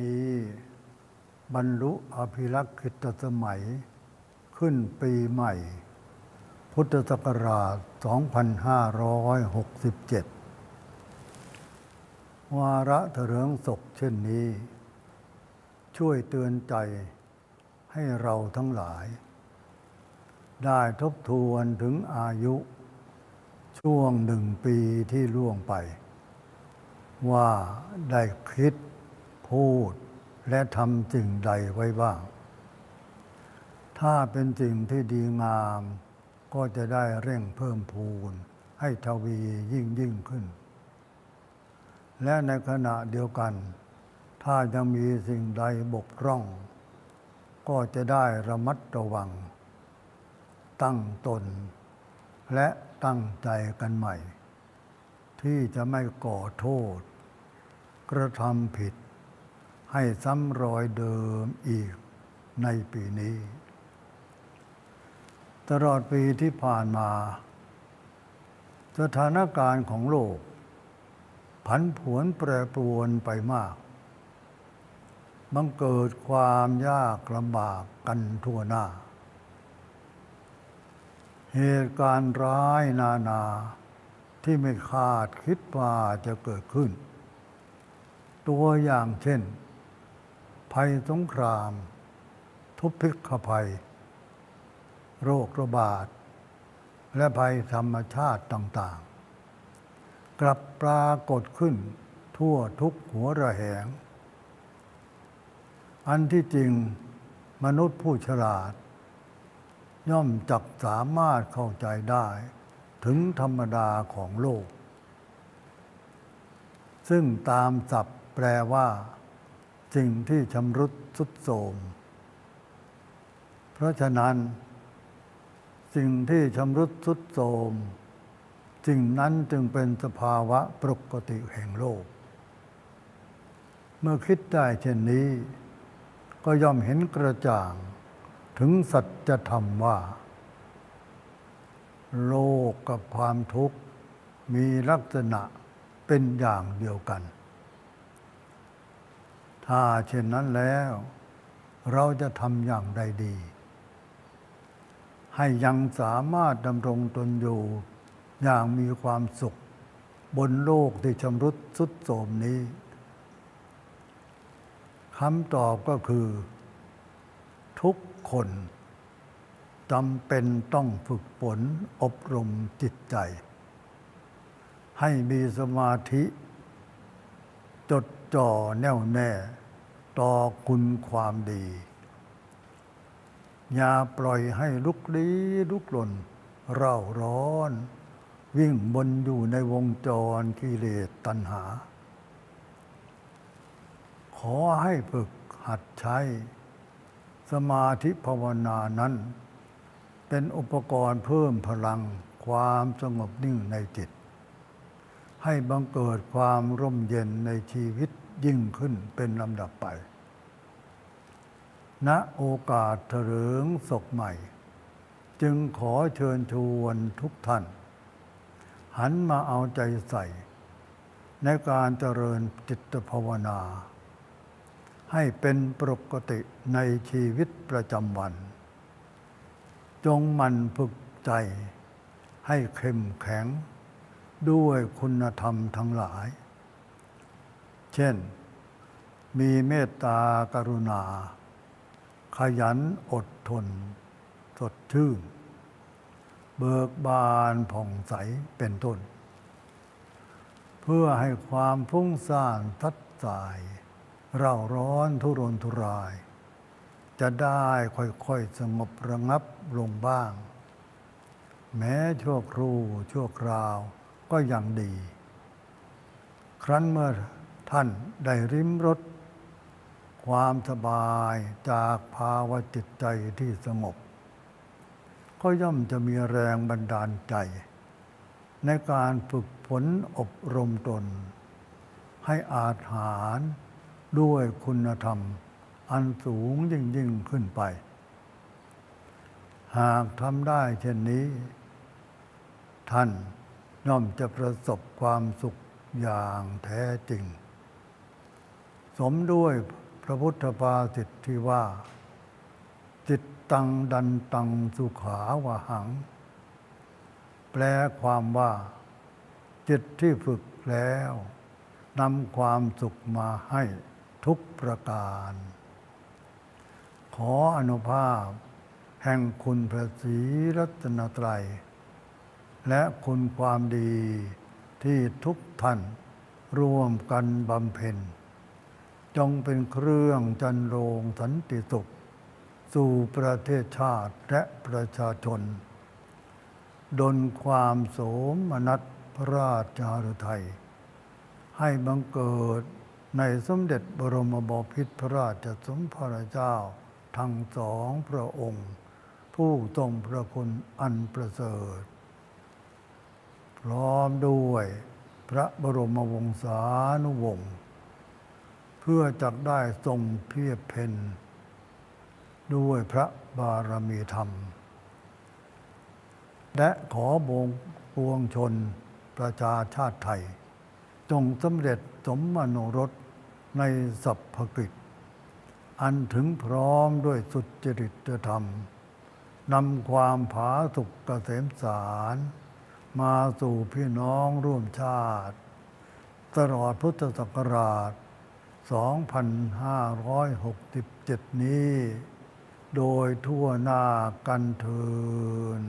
นี้ บรรลุอภิรักษ์คิตสมัย ขึ้นปีใหม่ พุทธศักราช 2567 วาระเถริงศกเช่นนี้ ช่วยเตือนใจให้เราทั้งหลาย ได้ทบทวนถึงอายุ ช่วงหนึ่งปีที่ล่วงไป ว่าได้คิด พูดและทำสิ่งใดไว้บ้าง ถ้าเป็นสิ่งที่ดีงาม ก็จะได้เร่งเพิ่มพูน ให้ทวียิ่งยิ่งขึ้น และในขณะเดียวกัน ถ้ายังมีสิ่งใดบกพร่อง ก็จะได้ระมัดระวัง ตั้งตน และตั้งใจกันใหม่ ที่จะไม่ก่อโทษ กระทำผิด ให้ซ้ำรอยเดิมอีกในปีนี้ ตลอดปีที่ผ่านมา สถานการณ์ของโลก ผันผวนแปรปรวนไปมาก บังเกิดความยากลำบากกันทั่วหน้า เหตุการณ์ร้ายนานาที่ไม่คาดคิดว่าจะเกิดขึ้น ตัวอย่างเช่น ภัยสงคราม ทุพพิกภัย โรคระบาด และภัยธรรมชาติต่างๆ กลับปรากฏขึ้นทั่วทุกหัวระแหง อันที่จริงมนุษย์ผู้ฉลาด ย่อมจักสามารถเข้าใจได้ ถึงธรรมดาของโลก ซึ่งตามศัพท์แปลว่า สิ่งที่ชำรุดสุดโทรม เพราะฉะนั้น สิ่งที่ชำรุดสุดโทรมสิ่งนั้นจึงเป็นสภาวะปกติแห่งโลก เมื่อคิดได้เช่นนี้ ก็ย่อมเห็นกระจ่าง ถึงสัจธรรมว่า โลกกับความทุกข์มีลักษณะเป็นอย่างเดียวกัน ถ้าเช่นนั้นแล้ว เราจะทำอย่างใดดี ให้ยังสามารถดำรงตนอยู่ อย่างมีความสุข บนโลกที่ชำรุดสุดโทรมนี้คำตอบก็คือ ทุกคนจำเป็นต้องฝึกฝนอบรมจิตใจ ให้มีสมาธิ จดจ่อแน่วแน่ ต่อคุณความดี อย่าปล่อยให้ลุกลี้ลุกลนเร่าร้อน วิ่งบนอยู่ในวงจรกิเลสตัณหา ขอให้ฝึกหัดใช้ สมาธิภาวนานั้น เป็นอุปกรณ์เพิ่มพลังความสงบนิ่งในจิต ให้บังเกิดความร่มเย็นในชีวิตยิ่งขึ้นเป็นลำดับไป ณ โอกาสเถริงศกใหม่ จึงขอเชิญชวนทุกท่าน หันมาเอาใจใส่ ในการเจริญจิตภาวนา ให้เป็นปกติในชีวิตประจำวัน จงมันฝึกใจให้เข้มแข็ง ด้วยคุณธรรมทั้งหลาย เช่น มีเมตตากรุณา ขยันอดทน สดชื่น เบิกบานผ่องใสเป็นต้น เพื่อให้ความฟุ้งซ่านทัดสาย เร่าร้อนทุรนทุราย จะได้ค่อยๆสงบระงับลงบ้าง แม้ชั่วครู่ชั่วคราว ก็ยังดี ครั้นเมื่อท่านได้ริมรสความสบายจากภาวะจิตใจที่สงบ ก็ย่อมจะมีแรงบันดาลใจ ในการฝึกฝนอบรมตน ให้อาจหารด้วยคุณธรรมอันสูงยิ่งยิ่งขึ้นไป หากทำได้เช่นนี้ ท่าน ย่อมจะประสบความสุขอย่างแท้จริง สมด้วยพระพุทธภาสิทธิที่ว่า จิตตังดันตังสุขาวะหัง แปลความว่า จิตที่ฝึกแล้วนำความสุขมาให้ทุกประการ ขออนุภาพ แห่งคุณพระศรีรัตนตรัย และคุณความดีที่ทุกท่านร่วมกันบำเพ็ญ จงเป็นเครื่องจันโรงสันติสุข สู่ประเทศชาติและประชาชนดลความโสมนัสพระราชาฤทัย ให้บังเกิดในสมเด็จบรมบพิตรพระราชสมภารเจ้า ทั้งสองพระองค์ ผู้ทรงพระคุณอันประเสริฐ พร้อมด้วยพระบรมวงศานุวงศ์เพื่อจักได้ทรงเพียบเพนด้วยพระบารมีธรรม และขอบงปวงชนประชาชาติไทย จงสำเร็จสมมโนรสในสัพพกิจอันถึงพร้อมด้วยสุจริตธรรมนำความผาสุกเกษมสาร มาสู่พี่น้องร่วมชาติ ตลอดพุทธศักราช 2567 นี้ โดยทั่วหน้ากันเทิน